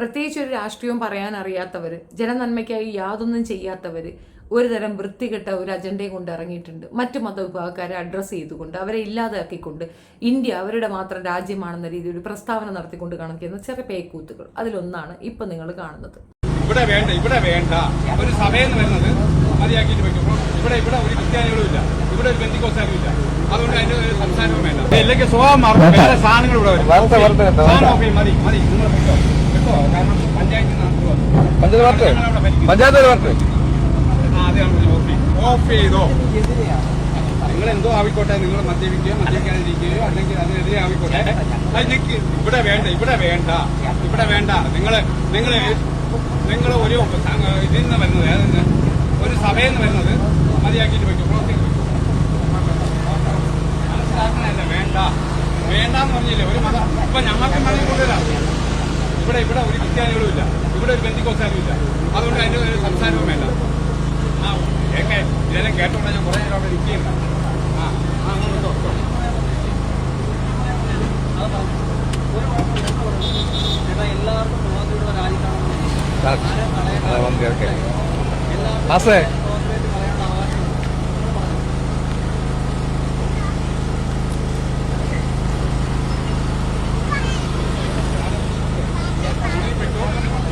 പ്രത്യേകിച്ച് ഒരു രാഷ്ട്രീയവും പറയാൻ അറിയാത്തവർ ജനനന്മയ്ക്കായി യാതൊന്നും ചെയ്യാത്തവർ ഒരു തരം വൃത്തികെട്ട ഒരു അജണ്ടയും കൊണ്ട് ഇറങ്ങിയിട്ടുണ്ട്. മറ്റു മതവിഭാഗക്കാരെ അഡ്രസ്സ് ചെയ്തുകൊണ്ട് അവരെ ഇല്ലാതാക്കിക്കൊണ്ട് ഇന്ത്യ അവരുടെ മാത്രം രാജ്യമാണെന്ന രീതിയിൽ ഒരു പ്രസ്താവന നടത്തിക്കൊണ്ട് കാണിക്കുന്ന ചെറിയ പേക്കൂത്തുകൾ. അതിലൊന്നാണ് ഇപ്പം നിങ്ങൾ കാണുന്നത്. ഇവിടെ വേണ്ട ഇവിടെ വേണ്ട. ഒരു സഭയെന്ന് വരുന്നത് മതിയാക്കിയിട്ട് വെക്കും. ഇവിടെ ഇവിടെ ഒരു ക്രിസ്ത്യാനികളും ഇല്ല. ഇവിടെ ഒരു ബന്ധിക്കോസാരും ഇല്ല. അതുകൊണ്ട് അതിന്റെ ഒരു സംസാരവും വേണ്ട. അല്ലെങ്കിൽ സ്വഭാവം മാറും. സാധനങ്ങൾ ഇവിടെ വരും. മതി മതി. നിങ്ങൾ പഞ്ചായത്ത് വരട്ടെ പഞ്ചായത്ത് അതെ ഓഫ് ചെയ്തോ. നിങ്ങൾ എന്തോ ആവിക്കോട്ടെ? നിങ്ങൾ മദ്യപിക്കുകയോ മദ്യപിക്കാതിരിക്കുകയോ അല്ലെങ്കിൽ അതിനെതിരെ ആവിക്കോട്ടെ? അതിലേക്ക് ഇവിടെ വേണ്ട ഇവിടെ വേണ്ട ഇവിടെ വേണ്ട. നിങ്ങൾ നിങ്ങൾ നിങ്ങൾ ഒരു ഇതിൽ നിന്ന് വരുന്നത് ഒരു സഭയിൽ നിന്ന് വരുന്നത് മതിയാക്കിയിട്ട് വയ്ക്കും പ്രവർത്തിക്കും മനസ്സിലാക്കണല്ല വേണ്ട. വേണ്ടെന്ന് പറഞ്ഞില്ലേ ഒരു മത ഇപ്പൊ ഞങ്ങൾക്ക് മതം കൊണ്ടുവരാം ഇവിടെ ഇവിടെ ഒരു ക്രിസ്ത്യാനികളും ഇല്ല ഇവിടെ ഒരു ബന്ധിക്കോസാരും ഇല്ല അതുകൊണ്ട് അതിന്റെ ഒരു സംസാരവും വേണ്ട ആ ഏക്കെ ഇതെല്ലാം കേട്ടോണ്ട് ഞാൻ കുറേ നേരം അവിടെ നിൽക്കുകയാണ് ആ ആ അങ്ങോട്ട് എല്ലാവർക്കും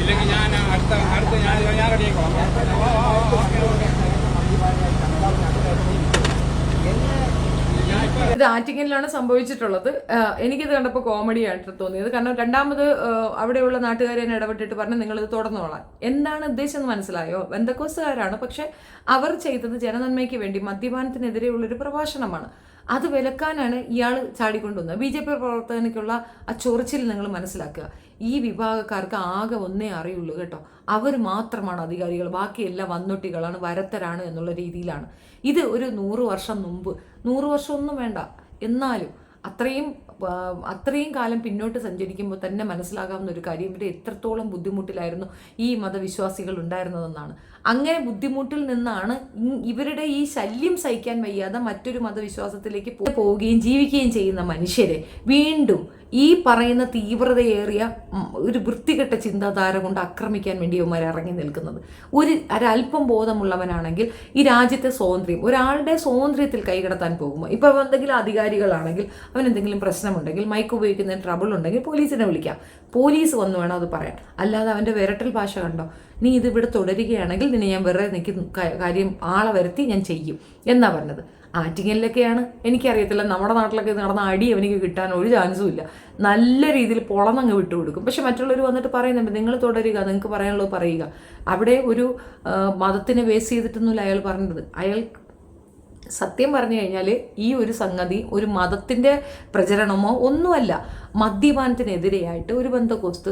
ഇല്ലെങ്കിൽ ഞാൻ അടുത്ത അടുത്ത ഞാൻ ഞാൻ റെഡിയാക്കോളാം വാ, വാ, വാ, ഓക്കേ, ഓക്കേ. ഞാൻ ഇപ്പൊ ഇത് ആറ്റിങ്ങലിലാണ് സംഭവിച്ചിട്ടുള്ളത്. എനിക്കിത് കണ്ടപ്പോൾ കോമഡി ആയിട്ട് തോന്നിയത്. കാരണം രണ്ടാമത് അവിടെയുള്ള നാട്ടുകാരെ ഇടപെട്ടിട്ട് പറഞ്ഞു ഇത് തുടർന്നോളാം. എന്താണ് ഉദ്ദേശം എന്ന് മനസ്സിലായോ? ബന്ധക്കോസുകാരാണ്. പക്ഷെ അവർ ചെയ്തത് ജനനന്മയ്ക്ക് വേണ്ടി മദ്യപാനത്തിനെതിരെയുള്ള ഒരു പ്രഭാഷണമാണ്. അത് വിലക്കാനാണ് ഇയാൾ ചാടിക്കൊണ്ടുവന്നത്. ബി ജെ പി പ്രവർത്തകനക്കുള്ള ആ ചൊറിച്ചിൽ നിങ്ങൾ മനസ്സിലാക്കുക. ഈ വിഭാഗക്കാർക്ക് ആകെ ഒന്നേ അറിയുള്ളൂ കേട്ടോ. അവർ മാത്രമാണ് അധികാരികൾ. ബാക്കിയെല്ലാം വന്നൊട്ടികളാണ് വരത്തരാണ് എന്നുള്ള രീതിയിലാണ്. ഇത് ഒരു നൂറ് വർഷം മുമ്പ്. നൂറ് വർഷമൊന്നും വേണ്ട. എന്നാലും അത്രയും അത്രയും കാലം പിന്നോട്ട് സഞ്ചരിക്കുമ്പോൾ തന്നെ മനസ്സിലാകാവുന്ന ഒരു കാര്യം ഇവർ എത്രത്തോളം ബുദ്ധിമുട്ടിലായിരുന്നു ഈ മതവിശ്വാസികൾ ഉണ്ടായിരുന്നതെന്നാണ്. അങ്ങനെ ബുദ്ധിമുട്ടിൽ നിന്നാണ് ഇവരുടെ ഈ ശല്യം സഹിക്കാൻ വയ്യാതെ മറ്റൊരു മതവിശ്വാസത്തിലേക്ക് പോവുകയും ജീവിക്കുകയും ചെയ്യുന്ന മനുഷ്യരെ വീണ്ടും ഈ പറയുന്ന തീവ്രതയേറിയ ഒരു വൃത്തികെട്ട ചിന്താധാര കൊണ്ട് ആക്രമിക്കാൻ വേണ്ടി ഇവന്മാർ ഇറങ്ങി നിൽക്കുന്നത്. ഒരു ഒരല്പം ബോധമുള്ളവനാണെങ്കിൽ ഈ രാജ്യത്തെ സ്വാതന്ത്ര്യം ഒരാളുടെ സ്വാതന്ത്ര്യത്തിൽ കൈകടത്താൻ പോകുമ്പോൾ ഇപ്പോൾ എന്തെങ്കിലും അധികാരികളാണെങ്കിൽ അവൻ എന്തെങ്കിലും പ്രശ്നമുണ്ടെങ്കിൽ മൈക്ക് ഉപയോഗിക്കുന്നതിന് ട്രബിൾ ഉണ്ടെങ്കിൽ പോലീസിനെ വിളിക്കാം. പോലീസ് വന്ന് വേണം അത് പറയാൻ. അല്ലാതെ അവന്റെ വിരട്ടൽ ഭാഷ കണ്ടോ? നീ ഇത് ഇവിടെ തുടരുകയാണെങ്കിൽ നിന്നെ ഞാൻ വെറുതെ നിൽക്കി കാര്യം ആളെ വരുത്തി ഞാൻ ചെയ്യും. എന്നാ പറഞ്ഞത്? ആറ്റിങ്ങലിലൊക്കെയാണ്. എനിക്കറിയത്തില്ല നമ്മുടെ നാട്ടിലൊക്കെ നടന്ന അടി അവനിക്ക് കിട്ടാൻ ഒരു ചാൻസും ഇല്ല. നല്ല രീതിയിൽ പൊളന്നങ്ങ് വിട്ടുകൊടുക്കും പക്ഷെ മറ്റുള്ളവർ വന്നിട്ട് പറയുന്നുണ്ട് നിങ്ങൾ തുടരുക നിങ്ങൾക്ക് പറയാനുള്ളത് പറയുക. അവിടെ ഒരു മതത്തിനെ ബേസ് ചെയ്തിട്ടൊന്നുമില്ല അയാൾ പറഞ്ഞത്. അയാൾ സത്യം പറഞ്ഞു കഴിഞ്ഞാൽ ഈ ഒരു സംഗതി ഒരു മതത്തിന്റെ പ്രചരണമോ ഒന്നുമല്ല. മദ്യപാനത്തിനെതിരെയായിട്ട് ഒരു ബന്ധക്കോസ്ത്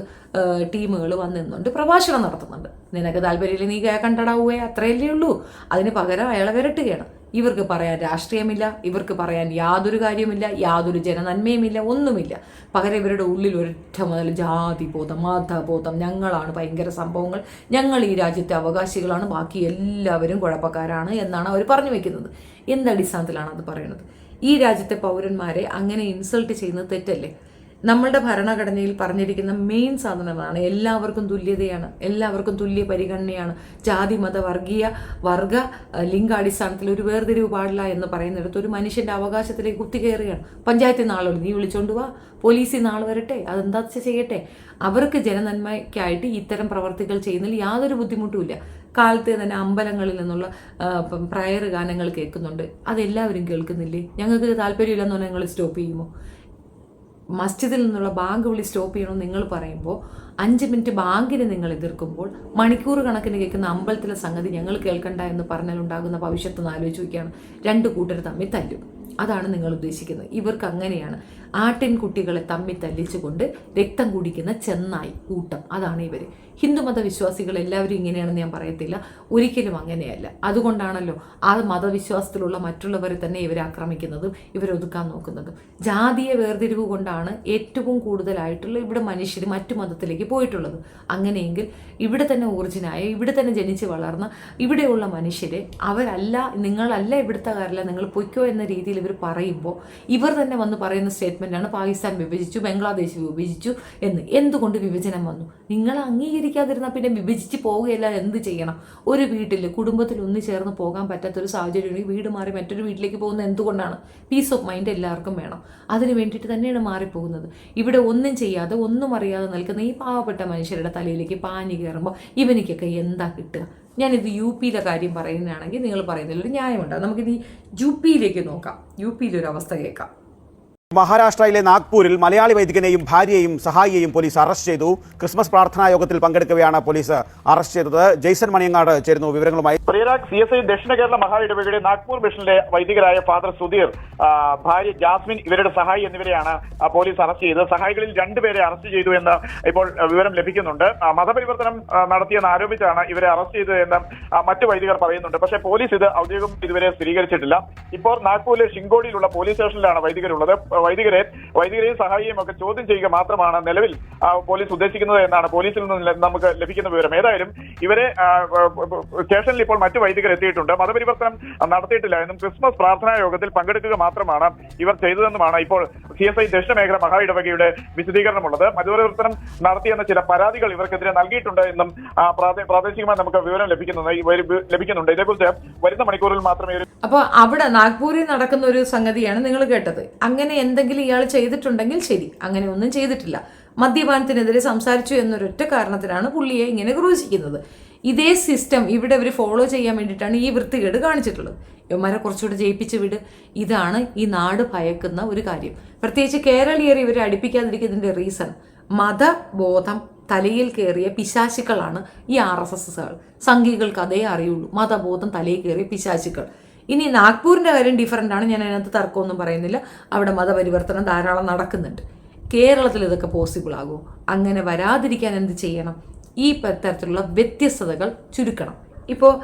ടീമുകൾ വന്നിരുന്നുണ്ട്. പ്രഭാഷണം നടത്തുന്നുണ്ട്. നിനക്ക് താല്പര്യമില്ല നീ കണ്ടടാവുകയെ അത്രയല്ലേ ഉള്ളൂ. അതിന് പകരം അയാളെ വിരട്ടുകയാണ്. ഇവർക്ക് പറയാൻ രാഷ്ട്രീയമില്ല ഇവർക്ക് പറയാൻ യാതൊരു കാര്യമില്ല യാതൊരു ജനനന്മയുമില്ല ഒന്നുമില്ല. പകരം ഇവരുടെ ഉള്ളിൽ ഒരൊറ്റ മുതൽ ജാതി ബോധം മതബോധം ഞങ്ങളാണ് ഭയങ്കര സംഭവങ്ങൾ. ഞങ്ങൾ ഈ രാജ്യത്തെ അവകാശികളാണ് ബാക്കി എല്ലാവരും കുഴപ്പക്കാരാണ് എന്നാണ് അവർ പറഞ്ഞു വെക്കുന്നത്. എന്തടിസ്ഥാനത്തിലാണ് അത് പറയുന്നത്? ഈ രാജ്യത്തെ പൗരന്മാരെ അങ്ങനെ ഇൻസൾട്ട് ചെയ്യുന്നത് തെറ്റല്ലേ? നമ്മളുടെ ഭരണഘടനയിൽ പറഞ്ഞിരിക്കുന്ന മെയിൻ സാധനങ്ങളാണ്. എല്ലാവർക്കും തുല്യതയാണ്. എല്ലാവർക്കും തുല്യ പരിഗണനയാണ് ജാതി മത വർഗീയ വർഗ ലിംഗാടിസ്ഥാനത്തിൽ ഒരു വേർതിരിവ് പാടില്ല എന്ന് പറയുന്നിടത്ത് ഒരു മനുഷ്യന്റെ അവകാശത്തിലേക്ക് കുത്തിക്കയറുകയാണ് പഞ്ചായത്തിൽ നാളോട് നീ വിളിച്ചോണ്ട് വാ. പോലീസിൽ നാൾ വരട്ടെ. അതെന്താ ചെയ്യട്ടെ? അവർക്ക് ജനനന്മയ്ക്കായിട്ട് ഇത്തരം പ്രവർത്തികൾ ചെയ്യുന്നതിൽ യാതൊരു ബുദ്ധിമുട്ടുമില്ല കാലത്ത് തന്നെ അമ്പലങ്ങളിൽ നിന്നുള്ള പ്രയർ ഗാനങ്ങൾ കേൾക്കുന്നുണ്ട്. അതെല്ലാവരും കേൾക്കുന്നില്ലേ? ഞങ്ങൾക്ക് താല്പര്യമില്ലെന്ന് പറഞ്ഞാൽ നിങ്ങൾ സ്റ്റോപ്പ് ചെയ്യുമോ? മസ്ജിദിൽ നിന്നുള്ള ബാങ്ക് വിളി സ്റ്റോപ്പ് ചെയ്യണമെന്ന് നിങ്ങൾ പറയുമ്പോൾ അഞ്ച് മിനിറ്റ് ബാങ്കിന് നിങ്ങൾ എതിർക്കുമ്പോൾ മണിക്കൂർ കണക്കിന് കേൾക്കുന്ന അമ്പലത്തിലെ സംഗതി ഞങ്ങൾ കേൾക്കണ്ട എന്ന് പറഞ്ഞാൽ ഉണ്ടാകുന്ന ഭവിഷ്യത്ത് ഒന്ന് ആലോചിച്ച് നോക്കിയാണ് രണ്ട് കൂട്ടർ തമ്മിൽ തല്ലും. അതാണ് നിങ്ങൾ ഉദ്ദേശിക്കുന്നത്. ഇവർക്ക് അങ്ങനെയാണ്. ആട്ടിൻകുട്ടികളെ തമ്മിൽ തല്ലിച്ചുകൊണ്ട് രക്തം കുടിക്കുന്ന ചെന്നായി കൂട്ടം. അതാണ് ഇവർ ഹിന്ദുമത വിശ്വാസികൾ എല്ലാവരും ഇങ്ങനെയാണെന്ന് ഞാൻ പറയത്തില്ല. ഒരിക്കലും അങ്ങനെയല്ല. അതുകൊണ്ടാണല്ലോ ആ മതവിശ്വാസത്തിലുള്ള മറ്റുള്ളവരെ തന്നെ ഇവരെ ആക്രമിക്കുന്നതും ഇവരൊതുക്കാൻ നോക്കുന്നതും. ജാതീയ വേർതിരിവ് കൊണ്ടാണ് ഏറ്റവും കൂടുതലായിട്ടുള്ള ഇവിടെ മനുഷ്യർ മറ്റു മതത്തിലേക്ക് പോയിട്ടുള്ളത്. അങ്ങനെയെങ്കിൽ ഇവിടെ തന്നെ ഊർജിനായ ഇവിടെ തന്നെ ജനിച്ച് വളർന്ന ഇവിടെയുള്ള മനുഷ്യരെ അവരല്ല നിങ്ങളല്ല ഇവിടുത്തെ കാരല്ല നിങ്ങൾ പൊയ്ക്കോ എന്ന രീതിയിൽ ഇവർ പറയുമ്പോൾ ഇവർ തന്നെ വന്ന് പറയുന്ന സ്റ്റേറ്റ്മെന്റ് സ്റ്റേറ്റ്മെന്റാണ് പാകിസ്ഥാൻ വിഭജിച്ചു ബംഗ്ലാദേശ് വിഭജിച്ചു എന്ന്. എന്തുകൊണ്ട് വിഭജനം വന്നു? നിങ്ങൾ അംഗീകരിക്കാതിരുന്നാൽ പിന്നെ വിഭജിച്ച് പോവുകയല്ല എന്ത് ചെയ്യണം? ഒരു വീട്ടിൽ കുടുംബത്തിൽ ഒന്നു ചേർന്ന് പോകാൻ പറ്റാത്തൊരു സാഹചര്യം ഉണ്ടെങ്കിൽ വീട് മാറി മറ്റൊരു വീട്ടിലേക്ക് പോകുന്നത് എന്തുകൊണ്ടാണ്? പീസ് ഓഫ് മൈൻഡ് എല്ലാവർക്കും വേണം. അതിന് വേണ്ടിയിട്ട് തന്നെയാണ് മാറിപ്പോകുന്നത്. ഇവിടെ ഒന്നും ചെയ്യാതെ ഒന്നും അറിയാതെ നിൽക്കുന്ന ഈ പാവപ്പെട്ട മനുഷ്യരുടെ തലയിലേക്ക് പാഞ്ഞു കയറുമ്പോൾ ഇവനിക്കൊക്കെ എന്താ കിട്ടുക? ഞാനിത് യു പിയിലെ കാര്യം പറയുന്നതാണെങ്കിൽ നിങ്ങൾ പറയുന്നതിലൊരു ന്യായമുണ്ട്. നമുക്കിത് ഈ യു പിയിലേക്ക് നോക്കാം. യു പിയിലൊരു അവസ്ഥ കേൾക്കാം. മഹാരാഷ്ട്രയിലെ നാഗ്പൂരിൽ മലയാളി വൈദികനെയും ഭാര്യയെയും സഹായിയെയും പോലീസ് അറസ്റ്റ് ചെയ്തു. ക്രിസ്മസ് പ്രാർത്ഥനാ യോഗത്തിൽ പങ്കെടുക്കവെയാണ് പോലീസ് അറസ്റ്റ് ചെയ്തത്. ജെയ്സൺ മണിയങ്ങാട് ചേരുന്നു വിവരങ്ങളുമായി. Priyarag C S I Dakshina Kerala മഹാഇടവകയുടെ Nagpur മിഷനിലെ വൈദികരായ ഫാദർ സുധീർ ഭാര്യ ജാസ്മിൻ ഇവരുടെ സഹായി എന്നിവരെയാണ് പോലീസ് അറസ്റ്റ് ചെയ്തത്. സഹായികളിൽ രണ്ടുപേരെ അറസ്റ്റ് ചെയ്തു എന്ന് ഇപ്പോൾ വിവരം ലഭിക്കുന്നുണ്ട്. മതപരിവർത്തനം നടത്തിയെന്ന് ആരോപിച്ചാണ് ഇവരെ അറസ്റ്റ് ചെയ്തത് എന്ന് മറ്റു വൈദികർ പറയുന്നുണ്ട്. പക്ഷേ പോലീസ് ഇത് ഔദ്യോഗികം ഇതുവരെ സ്ഥിരീകരിച്ചിട്ടില്ല. ഇപ്പോൾ നാഗ്പൂരിലെ ഷിങ്കോടിയിലുള്ള പോലീസ് സ്റ്റേഷനിലാണ് വൈദികരുള്ളത്. വൈദികരെ വൈദികരെ സഹായിയും ഒക്കെ ചോദ്യം ചെയ്യുക മാത്രമാണ് നിലവിൽ പോലീസ് ഉദ്ദേശിക്കുന്നത് എന്നാണ്. പോലീസിൽ നിന്ന് നമുക്ക് ലഭിക്കുന്ന വിവരം. ഏതായാലും ഇവരെ സ്റ്റേഷനിൽ ഇപ്പോൾ മറ്റു വൈദികർ എത്തിയിട്ടുണ്ട്. മതപരിവർത്തനം നടത്തിയിട്ടില്ല. എന്നും ക്രിസ്മസ് പ്രാർത്ഥനാ യോഗത്തിൽ പങ്കെടുക്കുക മാത്രമാണ് ഇവർ ചെയ്തതെന്നുമാണ് ഇപ്പോൾ സി എസ് ഐ ദക്ഷിണ മേഖല മഹാ ഇടവകയുടെ വിശദീകരണമുള്ളത്. മതപരിവർത്തനം നടത്തിയെന്ന ചില പരാതികൾ ഇവർക്കെതിരെ നൽകിയിട്ടുണ്ട് എന്നും പ്രാദേശികമായി നമുക്ക് വിവരം ലഭിക്കുന്നത് ലഭിക്കുന്നുണ്ട്. ഇതേക്കുറിച്ച് വരുന്ന മണിക്കൂറിൽ മാത്രമേ അപ്പൊ അപ്പോൾ അവിടെ നാഗ്പൂരിൽ നടക്കുന്ന ഒരു സംഗതിയാണ് നിങ്ങൾ കേട്ടത്. അങ്ങനെ എന്തെങ്കിലും ഇയാൾ ചെയ്തിട്ടുണ്ടെങ്കിൽ ശരി. അങ്ങനെ ഒന്നും ചെയ്തിട്ടില്ല. മദ്യപാനത്തിനെതിരെ സംസാരിച്ചു എന്നൊരൊറ്റ കാരണത്തിനാണ് പുള്ളിയെ ഇങ്ങനെ ക്രൂശിക്കുന്നത്. ഇതേ സിസ്റ്റം ഇവിടെ അവർ ഫോളോ ചെയ്യാൻ വേണ്ടിയിട്ടാണ് ഈ വൃത്തികേട് കാണിച്ചിട്ടുള്ളത്. ഇവന്മാരെ കുറച്ചുകൂടെ ജയിപ്പിച്ച് വിട്. ഇതാണ് ഈ നാട് ഭയക്കുന്ന ഒരു കാര്യം. പ്രത്യേകിച്ച് കേരളീയർ ഇവരെ അടുപ്പിക്കാതിരിക്കുന്നതിന്റെ റീസൺ മതബോധം തലയിൽ കയറിയ പിശാശുക്കളാണ് ഈ ആർ എസ് എസുകൾ സംഘികൾക്ക് അതേ അറിയുള്ളൂ. മതബോധം തലയിൽ കയറിയ പിശാചുക്കൾ. ഇനി നാഗ്പൂരിന്റെ കാര്യം ഡിഫറന്റ് ആണ്. ഞാൻ അതിനകത്ത് തർക്കമൊന്നും പറയുന്നില്ല. അവിടെ മതപരിവർത്തനം ധാരാളം നടക്കുന്നുണ്ട്. കേരളത്തിൽ ഇതൊക്കെ പോസിബിൾ ആകുമോ? അങ്ങനെ വരാതിരിക്കാൻ എന്ത് ചെയ്യണം? ഈ തരത്തിലുള്ള വ്യത്യസ്തതകൾ ചുരുക്കണം. ഇപ്പോൾ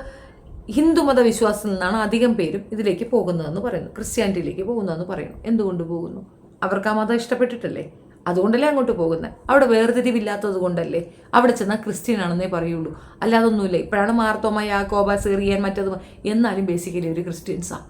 ഹിന്ദുമത വിശ്വാസത്തിൽ നിന്നാണ് അധികം പേരും ഇതിലേക്ക് പോകുന്നതെന്ന് പറയുന്നു. ക്രിസ്ത്യാനിറ്റിയിലേക്ക് പോകുന്നതെന്ന് പറയുന്നു. എന്തുകൊണ്ട് പോകുന്നു? അവർക്ക് ആ മതം ഇഷ്ടപ്പെട്ടിട്ടല്ലേ? അതുകൊണ്ടല്ലേ അങ്ങോട്ട് പോകുന്നത് അവിടെ വേർതിരിവില്ലാത്തത് കൊണ്ടല്ലേ? അവിടെ ചെന്നാൽ ക്രിസ്ത്യൻ ആണെന്നേ പറയുള്ളൂ അല്ലാതൊന്നുമില്ല ഇപ്പോഴാണ് മാർത്തോമ യാക്കോബ സീറിയൻ മറ്റത് എന്നാലും ബേസിക്കലി ഒരു ക്രിസ്ത്യൻസാണ്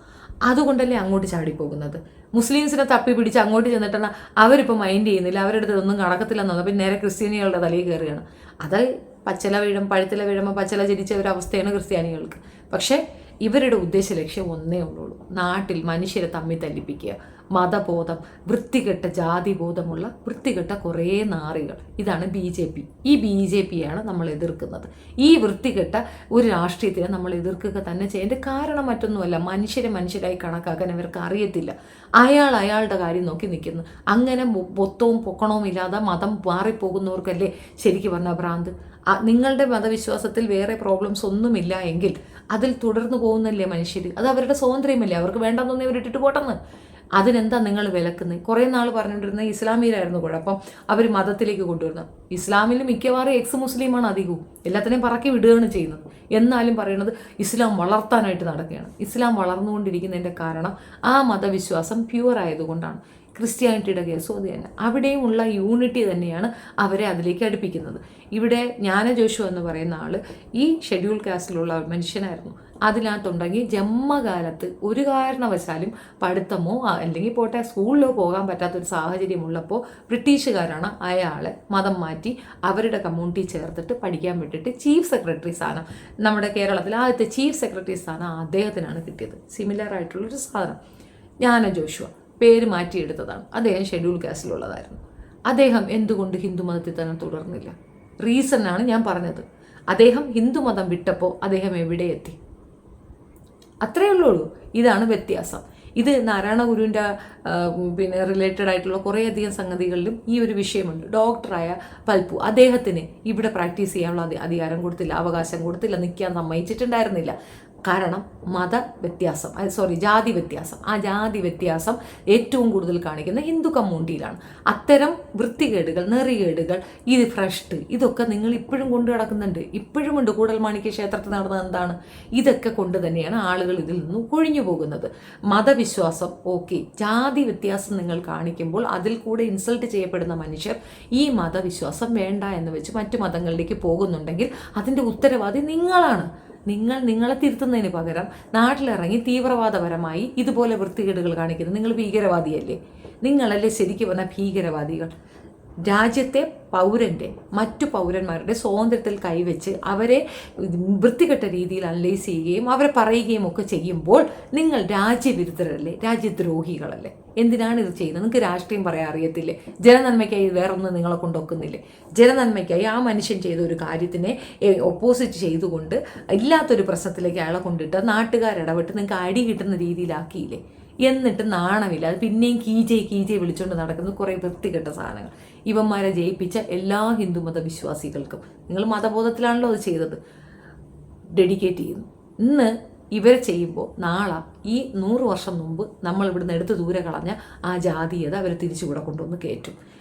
അതുകൊണ്ടല്ലേ അങ്ങോട്ട് ചാടിപ്പോകുന്നത്? മുസ്ലിംസിനെ തപ്പി പിടിച്ച് അങ്ങോട്ട് ചെന്നിട്ടാണ് അവരിപ്പോൾ മൈൻഡ് ചെയ്യുന്നില്ല. അവരുടെ ഒന്നും നടക്കത്തില്ലെന്നത് പിന്നെ നേരെ ക്രിസ്ത്യാനികളുടെ തലയിൽ കയറുകയാണ് അത് പച്ചല വീഴും പഴുത്തില വീഴുമ്പോൾ പച്ചില ജനിച്ച ഒരു അവസ്ഥയാണ് ക്രിസ്ത്യാനികൾക്ക്. പക്ഷേ ഇവരുടെ ഉദ്ദേശ ലക്ഷ്യം ഒന്നേ ഉള്ളൂ. നാട്ടിൽ മനുഷ്യരെ തമ്മിൽ തല്ലിപ്പിക്കുക. മതബോധം വൃത്തികെട്ട ജാതിബോധമുള്ള വൃത്തികെട്ട കുറേ നാറികൾ. ഇതാണ് ബി ജെ പി. ഈ ബി ജെ പിയാണ് നമ്മൾ എതിർക്കുന്നത്. ഈ വൃത്തികെട്ട ഒരു രാഷ്ട്രീയത്തിനെ നമ്മൾ എതിർക്കുക തന്നെ ചെയ്യേണ്ട കാരണം മറ്റൊന്നുമല്ല മനുഷ്യരെ മനുഷ്യരായി കണക്കാക്കാൻ അവർക്ക് അറിയത്തില്ല. അയാൾ അയാളുടെ കാര്യം നോക്കി നിൽക്കുന്നു. അങ്ങനെ പൊത്തവും പൊക്കണവും ഇല്ലാതെ മതം മാറിപ്പോകുന്നവർക്കല്ലേ ശരിക്കും പറഞ്ഞ ഭ്രാന്ത്? നിങ്ങളുടെ മതവിശ്വാസത്തിൽ വേറെ പ്രോബ്ലംസ് ഒന്നുമില്ല എങ്കിൽ അതിൽ തുടർന്നു പോകുന്നല്ലേ മനുഷ്യർ അത് അവരുടെ സ്വാതന്ത്ര്യമല്ലേ? അവർക്ക് വേണ്ടെന്നൊന്നേ ഇവരിട്ടിട്ട് പോട്ടെന്ന്. അതിനെന്താ നിങ്ങൾ വിലക്കുന്നത് കുറേ നാൾ പറഞ്ഞുകൊണ്ടിരുന്ന ഇസ്ലാമിയിലായിരുന്നു കുഴപ്പം. അവർ മതത്തിലേക്ക് കൊണ്ടുവരുന്നത്. ഇസ്ലാമിൽ മിക്കവാറും എക്സ് മുസ്ലിമാണ് അധികവും. എല്ലാത്തിനെയും പറക്കി വിടുകയാണ് ചെയ്യുന്നത്. എന്നാലും പറയുന്നത് ഇസ്ലാം വളർത്താനായിട്ട് നടക്കുകയാണ്. ഇസ്ലാം വളർന്നുകൊണ്ടിരിക്കുന്നതിന്റെ കാരണം ആ മതവിശ്വാസം പ്യുവർ ആയതുകൊണ്ടാണ്. ക്രിസ്ത്യാനിറ്റിയുടെ കേസും അത് തന്നെ. അവിടെയുമുള്ള യൂണിറ്റി തന്നെയാണ് അവരെ അതിലേക്ക് അടുപ്പിക്കുന്നത്. ഇവിടെ ജ്ഞാന ജോഷു എന്ന് പറയുന്ന ആൾ ഈ ഷെഡ്യൂൾ കാസ്റ്റിലുള്ള മനുഷ്യനായിരുന്നു. അതിനകത്തുണ്ടെങ്കിൽ ജന്മകാലത്ത് ഒരു കാരണവശാലും പഠിത്തമോ അല്ലെങ്കിൽ പോട്ടെ സ്കൂളിലോ പോകാൻ പറ്റാത്തൊരു സാഹചര്യമുള്ളപ്പോൾ ബ്രിട്ടീഷുകാരാണ് അയാളെ മതം മാറ്റി അവരുടെ കമ്മ്യൂണിറ്റി ചേർത്തിട്ട് പഠിക്കാൻ വിട്ടിട്ട് ചീഫ് സെക്രട്ടറി സ്ഥാനം. നമ്മുടെ കേരളത്തിൽ ആദ്യത്തെ ചീഫ് സെക്രട്ടറി സ്ഥാനം അദ്ദേഹത്തിനാണ് കിട്ടിയത്. സിമിലർ ആയിട്ടുള്ളൊരു സാധനം. ജ്ഞാന ജോഷുവ. പേര് മാറ്റിയെടുത്തതാണ്. അദ്ദേഹം ഷെഡ്യൂൾ കാസ്റ്റിലുള്ളതായിരുന്നു അദ്ദേഹം എന്തുകൊണ്ട് ഹിന്ദുമതത്തിൽ തന്നെ തുടർന്നില്ല? റീസൺ ആണ് ഞാൻ പറഞ്ഞത്. അദ്ദേഹം ഹിന്ദുമതം വിട്ടപ്പോൾ അദ്ദേഹം എവിടെ എത്തി? അത്രയേ ഉള്ളൂ ഇതാണ് വ്യത്യാസം. ഇത് നാരായണ ഗുരുവിന്റെ പിന്നെ റിലേറ്റഡ് ആയിട്ടുള്ള കുറേയധികം സംഗതികളിലും ഈ ഒരു വിഷയമുണ്ട്. ഡോക്ടറായ പൽപ്പു അദ്ദേഹത്തിന് ഇവിടെ പ്രാക്ടീസ് ചെയ്യാനുള്ള അധികാരം കൊടുത്തില്ല അവകാശം കൊടുത്തില്ല നിൽക്കാൻ സമ്മതിച്ചിട്ടുണ്ടായിരുന്നില്ല. കാരണം മത വ്യത്യാസം സോറി ജാതി വ്യത്യാസം. ആ ജാതി വ്യത്യാസം ഏറ്റവും കൂടുതൽ കാണിക്കുന്ന ഹിന്ദു കമ്മ്യൂണിറ്റിയിലാണ്. അത്തരം വൃത്തികേടുകൾ നെറികേടുകൾ ഇത് ഭ്രഷ്ട് ഇതൊക്കെ നിങ്ങൾ ഇപ്പോഴും കൊണ്ടു നടക്കുന്നുണ്ട്. ഇപ്പോഴും ഉണ്ട്. കൂടൽമാണിക്യ ക്ഷേത്രത്തിൽ നടന്നത് എന്താണ്? ഇതൊക്കെ കൊണ്ട് തന്നെയാണ് ആളുകൾ ഇതിൽ നിന്ന് കൊഴിഞ്ഞു പോകുന്നത്. മതവിശ്വാസം ഓക്കെ ജാതി വ്യത്യാസം നിങ്ങൾ കാണിക്കുമ്പോൾ അതിൽ കൂടെ ഇൻസൾട്ട് ചെയ്യപ്പെടുന്ന മനുഷ്യർ ഈ മതവിശ്വാസം വേണ്ട എന്ന് വെച്ച് മറ്റു മതങ്ങളിലേക്ക് പോകുന്നുണ്ടെങ്കിൽ അതിന്റെ ഉത്തരവാദി നിങ്ങളാണ്. നിങ്ങൾ നിങ്ങളെ തിരുത്തുന്നതിന് പകരം നാട്ടിലിറങ്ങി തീവ്രവാദപരമായി ഇതുപോലെ വൃത്തികേടുകൾ കാണിക്കുന്നത് നിങ്ങൾ ഭീകരവാദിയല്ലേ? നിങ്ങളല്ലേ ശരിക്കും പറഞ്ഞ ഭീകരവാദികൾ? രാജ്യത്തെ പൗരന്റെ മറ്റു പൗരന്മാരുടെ സ്വാതന്ത്ര്യത്തിൽ കൈവച്ച് അവരെ വൃത്തികെട്ട രീതിയിൽ അനലൈസ് ചെയ്യുകയും അവരെ പറയുകയും ഒക്കെ ചെയ്യുമ്പോൾ നിങ്ങൾ രാജ്യവിരുദ്ധരല്ലേ രാജ്യദ്രോഹികളല്ലേ? എന്തിനാണ് ഇത് ചെയ്യുന്നത്? നിങ്ങൾക്ക് രാഷ്ട്രീയം പറയാൻ അറിയത്തില്ലേ? ജനനന്മയ്ക്കായി വേറൊന്നും നിങ്ങളെ കൊണ്ടൊക്കുന്നില്ലേ ജനനന്മയ്ക്കായി ആ മനുഷ്യൻ ചെയ്ത ഒരു കാര്യത്തിനെ ഒപ്പോസിറ്റ് ചെയ്തുകൊണ്ട് ഇല്ലാത്തൊരു പ്രശ്നത്തിലേക്ക് അയാളെ കൊണ്ടിട്ട് നാട്ടുകാരിടപെട്ട് നിങ്ങൾക്ക് അടി കിട്ടുന്ന രീതിയിലാക്കിയില്ലേ? എന്നിട്ട് നാണമില്ല. അത് പിന്നെയും കീജെ കീജെ വിളിച്ചുകൊണ്ട് നടക്കുന്ന കുറേ വൃത്തികെട്ട സാധനങ്ങൾ. ഇവന്മാരെ ജയിപ്പിച്ച എല്ലാ ഹിന്ദുമത വിശ്വാസികൾക്കും നിങ്ങൾ മതബോധത്തിലാണല്ലോ അത് ചെയ്തത്. ഡെഡിക്കേറ്റ് ചെയ്യുന്നു. ഇന്ന് ഇവരെ ചെയ്യുമ്പോൾ നാളെ ഈ നൂറ് വർഷം മുമ്പ് നമ്മൾ ഇവിടുന്ന് എടുത്ത് ദൂരെ കളഞ്ഞ ആ ജാതീയത അവർ തിരിച്ചു കൂടെ കൊണ്ടുവന്ന് കയറ്റും.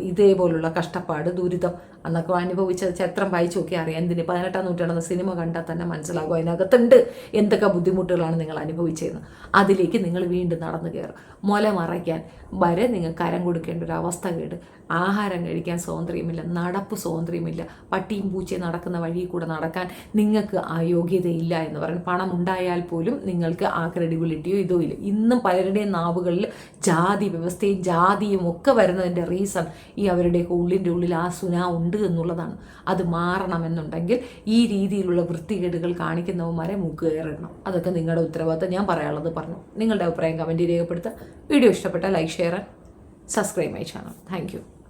ഇതേപോലുള്ള കഷ്ടപ്പാട് ദുരിതം അന്നൊക്കെ അനുഭവിച്ച ചരിത്രം വായിച്ചു നോക്കി അറിയാം. എന്തിന്? പതിനെട്ടാം നൂറ്റാണ്ടെന്ന സിനിമ കണ്ടാൽ തന്നെ മനസ്സിലാകും അതിനകത്തുണ്ട് എന്തൊക്കെ ബുദ്ധിമുട്ടുകളാണ് നിങ്ങൾ അനുഭവിച്ചതെന്ന്. അതിലേക്ക് നിങ്ങൾ വീണ്ടും നടന്നു കയറും. മുല മറയ്ക്കാൻ വരെ നിങ്ങൾ കരം കൊടുക്കേണ്ട ഒരു അവസ്ഥ കേട്. ആഹാരം കഴിക്കാൻ സ്വാതന്ത്ര്യമില്ല നടപ്പ് സ്വാതന്ത്ര്യമില്ല പട്ടിയും പൂച്ചയും നടക്കുന്ന വഴിയിൽ കൂടെ നടക്കാൻ നിങ്ങൾക്ക് ആ യോഗ്യതയില്ല എന്ന് പറയുന്നത് പണം ഉണ്ടായാൽ പോലും നിങ്ങൾക്ക് ആ ക്രെഡിബിലിറ്റിയോ ഇതോ ഇല്ല. ഇന്നും പലരുടെയും നാവുകളിൽ ജാതി വ്യവസ്ഥയും ജാതിയും ഒക്കെ വരുന്നതിന്റെ റീസൺ ഈ അവരുടെയൊക്കെ ഉള്ളിന്റെ ഉള്ളിൽ ആ സുന ഉണ്ട്. എന്നുള്ളതാണ്. അത് മാറണമെന്നുണ്ടെങ്കിൽ ഈ രീതിയിലുള്ള വൃത്തികേടുകൾ കാണിക്കുന്നവന്മാരെ മൂക്ക് അതൊക്കെ നിങ്ങളുടെ ഉത്തരവാദിത്തം. ഞാൻ പറയാനുള്ളത് പറഞ്ഞു. നിങ്ങളുടെ അഭിപ്രായം കമന്റ് രേഖപ്പെടുത്തുക. വീഡിയോ ഇഷ്ടപ്പെട്ടാൽ like share subscribe my channel thank